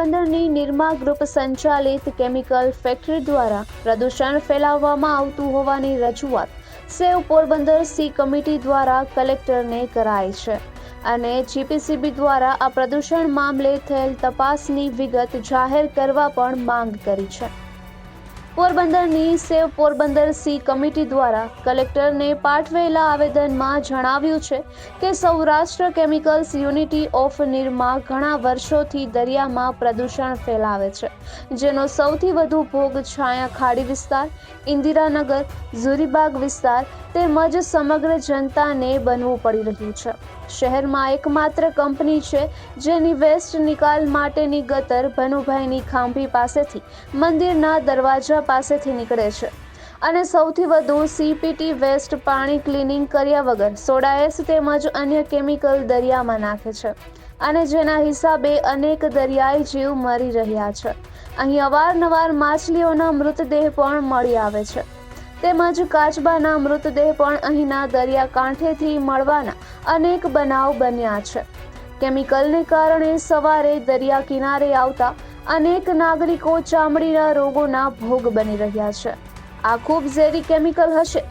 પોરબંદરની નિર્મા ગ્રુપ સંચાલિત chemical factory દ્વારા પ્રદૂષણ ફેલાવવામાં આવતું હોવાની રજૂઆત સેવ પોરબંદર સી કમિટી દ્વારા કલેક્ટરને કરાઈ છે અને જીપીસીબી દ્વારા આ પ્રદૂષણ મામલે થયેલ તપાસની વિગત જાહેર કરવા પણ માંગ કરી છે. પોરબંદરની સેવ પોરબંદર સી કમિટી દ્વારા કલેક્ટરને પાઠવેલા આવેદનમાં જણાવ્યું છે કે Saurashtra chemicals unity of Nirma ઘણા વર્ષોથી દરિયામાં પ્રદૂષણ ફેલાવે છે, જેનો સૌથી વધુ ભોગ છાયા ખાડી વિસ્તાર, ઇન્દિરાનગર, ઝુરીબાગ વિસ્તાર તેમજ સમગ્ર જનતાને બનવું પડી રહ્યું છે. શહેરમાં એકમાત્ર કંપની છે જેની વેસ્ટ નિકાલ માટેની ગતર ભનુભાઈની ખાંભી પાસેથી, મંદિરના દરવાજા પાસેથી નીકળે છે. અને સૌથી વધુ સીપીટી વેસ્ટ પાણી ક્લિનિંગ કર્યા વગર સોડાએસ તેમજ અન્ય કેમિકલ દરિયામાં નાખે છે અને જેના હિસાબે અનેક દરિયાઈ જીવ મરી રહ્યા છે. અહીં અવારનવાર માછલીઓના મૃતદેહ પણ મળી આવે છે. તેમજ કાચબાના મૃતદેહ પણ અહીંના દરિયાકાંઠેથી મળવાના અનેક બનાવ બન્યા છે. કેમિકલને કારણે સવારે દરિયા કિનારે આવતા અનેક નાગરિકો ચામડીના રોગોના ભોગ બની રહ્યા છે. આ ખૂબ ઝેરી કેમિકલ હશે,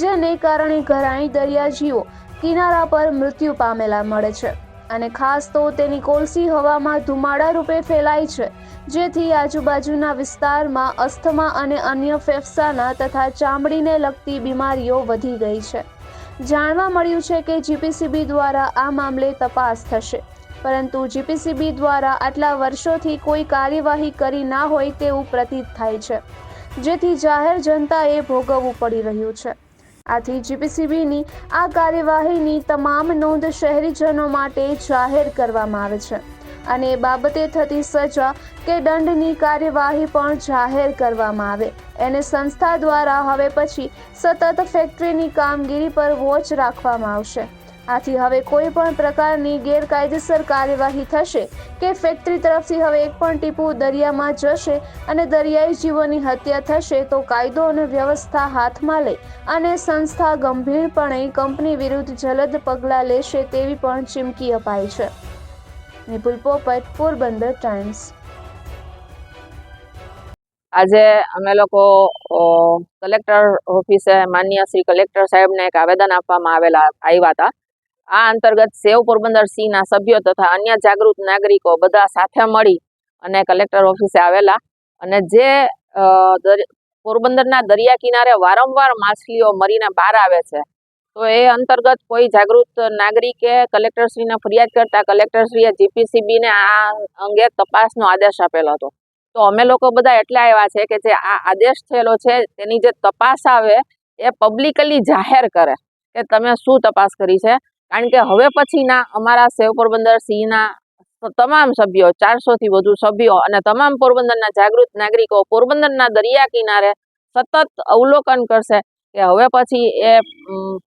જેને કારણે ઘરાણી દરિયાજીઓ કિનારા પર મૃત્યુ પામેલા મળે છે. અને ખાસ તો તેની કોલસી હવામાં ધુમાડા રૂપે ફેલાય છે, જેથી આજુબાજુના વિસ્તારમાં અસ્થમા અને અન્ય ફેફસાના તથા ચામડીને લગતી બીમારીઓ વધી ગઈ છે. જાણવા મળ્યું છે કે જીપીસીબી દ્વારા આ મામલે તપાસ થશે, પરંતુ જીપીસીબી દ્વારા આટલા વર્ષોથી કોઈ કાર્યવાહી કરી ના હોય તેવું પ્રતીત થાય છે, જેથી જાહેર જનતાએ ભોગવવું પડી રહ્યું છે. આથી જીપીસીબીની આ કાર્યવાહીની તમામ નોંધ શહેરીજનો માટે જાહેર કરવામાં આવે છે. અને બાબતે થતી સજા કે દંડની કાર્યવાહી પણ જાહેર કરવામાં આવે. એને સંસ્થા દ્વારા હવે પછી સતત ફેક્ટરીની કામગીરી પર વોચ રાખવામાં આવશે. આથી હવે કોઈ પણ પ્રકારની ગેરકાયદેસર કાર્યવાહી થશે કે ફેક્ટરી તરફથી હવે એક પણ ટીપું દરિયામાં જશે અને દરિયાઈ જીવોની હત્યા થશે તો કાયદો અને વ્યવસ્થા હાથમાં લઈ અને સંસ્થા ગંભીરપણે કંપની વિરુદ્ધ જલદ પગલાં લેશે તેવી પણ ચીમકી અપાઈ છે. નિપુલ પોપટ, પોરબંદર ટાઈમ્સ. આજે અમે લોકો કલેક્ટર ઓફિસે માન્ય શ્રી કલેક્ટર સાહેબને એક આવેદન આપવામાં આવેલા, આવ્યા હતા. આ અંતર્ગત સેવ પોરબંદર સિંહના સભ્યો તથા અન્ય જાગૃત નાગરિકો બધા સાથે મળી અને કલેક્ટર ઓફિસે આવેલા. અને જે પોરબંદરના દરિયા કિનારે વારંવાર માછલીઓ મરીને બહાર આવે છે, તો એ અંતર્ગત કોઈ જાગૃત નાગરિકે કલેક્ટરશ્રીને ફરિયાદ કરતા કલેક્ટરશ્રીએ જીપીસીબીને આ અંગે તપાસનો આદેશ આપેલો હતો. તો અમે લોકો બધા એટલા આવ્યા છે કે જે આ આદેશ થયેલો છે, તેની જે તપાસ આવે, એ પબ્લિકલી જાહેર કરે કે તમે શું તપાસ કરી છે? કારણ કે હવે પછીના અમારા સેવ પોરબંદર સિંહના તમામ સભ્યો, ચારસોથી વધુ સભ્યો અને તમામ પોરબંદરના જાગૃત નાગરિકો પોરબંદરના દરિયા કિનારે સતત અવલોકન કરશે કે હવે પછી એ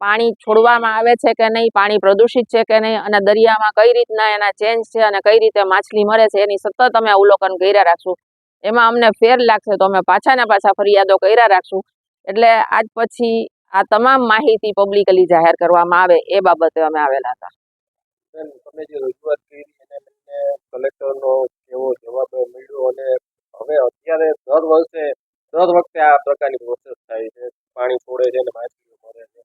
પાણી છોડવામાં આવે છે કે નહીં, પાણી પ્રદૂષિત છે કે નહીં અને દરિયામાં કઈ રીતના એના ચેન્જ છે અને કઈ રીતે માછલી મરે છે એની સતત અમે અવલોકન કર્યા રાખશું. એમાં અમને ફેર લાગશે તો અમે પાછા ને પાછા ફરિયાદો કર્યા રાખશું. એટલે આજ પછી આ તમામ માહિતી પબ્લિકલી જાહેર કરવામાં આવે એ બાબતે અમે આવેલા હતા. તમે જે રજૂઆત કરી એને લઈને કલેક્ટરનો કેવો જવાબ મળ્યો અને હવે અત્યારે દર વર્ષે દર વખતે આ પ્રકારની પ્રોસેસ થાય છે. પાણી છોડે છે અને માછલીઓ મરે છે.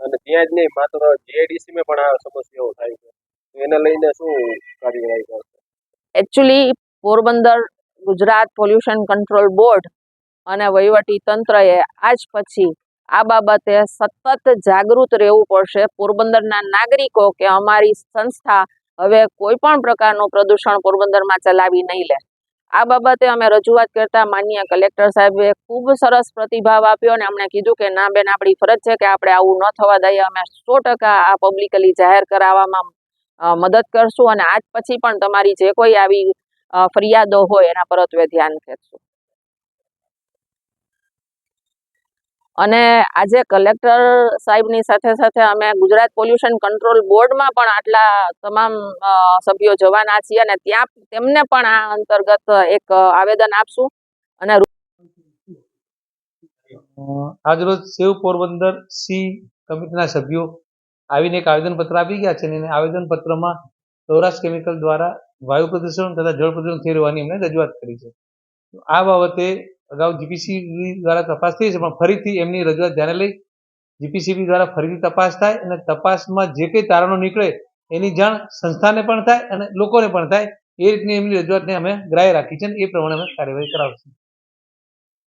અને ત્યાં જ નહીં માત્ર જીઆઈડીસીમાં પણ આ સમસ્યાઓ થાય છે. એને લઈને શું કાર્યવાહી કરશે? Actually Porbandar Gujarat pollution control board અને વહીવટી તંત્રએ આજ પછી આ બાબતે સતત જાગૃત રહેવું પડશે. પોરબંદરના નાગરિકો કે અમારી સંસ્થા હવે કોઈ પણ પ્રકારનું પ્રદૂષણ પોરબંદરમાં ચલાવી નહીં લે. આ બાબતે અમે રજૂઆત કરતા માન્ય કલેક્ટર સાહેબે ખૂબ સરસ પ્રતિભાવ આપ્યો અને અમને કીધું કે, ના બેન, આપણી ફરજ છે કે આપણે આવું ન થવા દઈએ. અમે સો ટકા આ પબ્લિકલી જાહેર કરાવવામાં મદદ કરશું અને આજ પછી પણ તમારી જે કોઈ આવી ફરિયાદો હોય એના પરત્વે ધ્યાન ખેંચશું. અને આજે કલેક્ટર સાહેબની સાથે સાથે અમે ગુજરાત પોલ્યુશન કંટ્રોલ બોર્ડમાં પણ આટલા તમામ સભ્યો જવાના છીએ અને ત્યાં તેમને પણ આ અંતર્ગત એક આવેદન આપશું અને આજરોજ સેવ પોરબંદર સી કમિટીના સભ્યો આવીને એક આવેદનપત્ર આપી ગયા છે અને આવેદનપત્રમાં સૌરાષ્ટ્ર કેમિકલ દ્વારા વાયુ પ્રદૂષણ તથા જળ પ્રદૂષણ થઈ રહેવાની એમને રજૂઆત કરી છે. આ બાબતે અગાઉ જીપીસીબી દ્વારા તપાસ થઈ છે, પણ ફરીથી એમની રજૂઆત ધ્યાને લઈ જીપીસીબી દ્વારા ફરીથી તપાસ થાય અને તપાસમાં જે કંઈ તારણો નીકળે એની જાણ સંસ્થાને પણ થાય અને લોકોને પણ થાય, એ રીતની એમની રજૂઆતને અમે ગ્રાહ્ય રાખી છે અને એ પ્રમાણે અમે કાર્યવાહી કરાવશું.